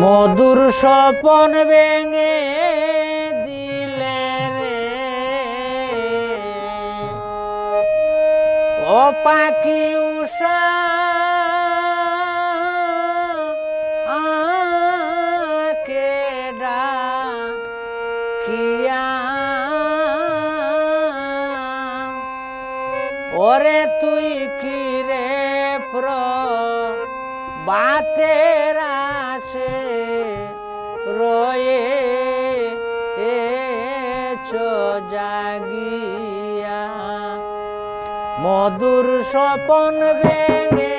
মধুর স্বপন ভেঙে দিলে রে। ও পাখি উষা আকে ডাকিয়া। ওরে তুই কি রে প্র বাতের আসে রয়ে জাগিয়া। মধুর স্বপন ভেঙে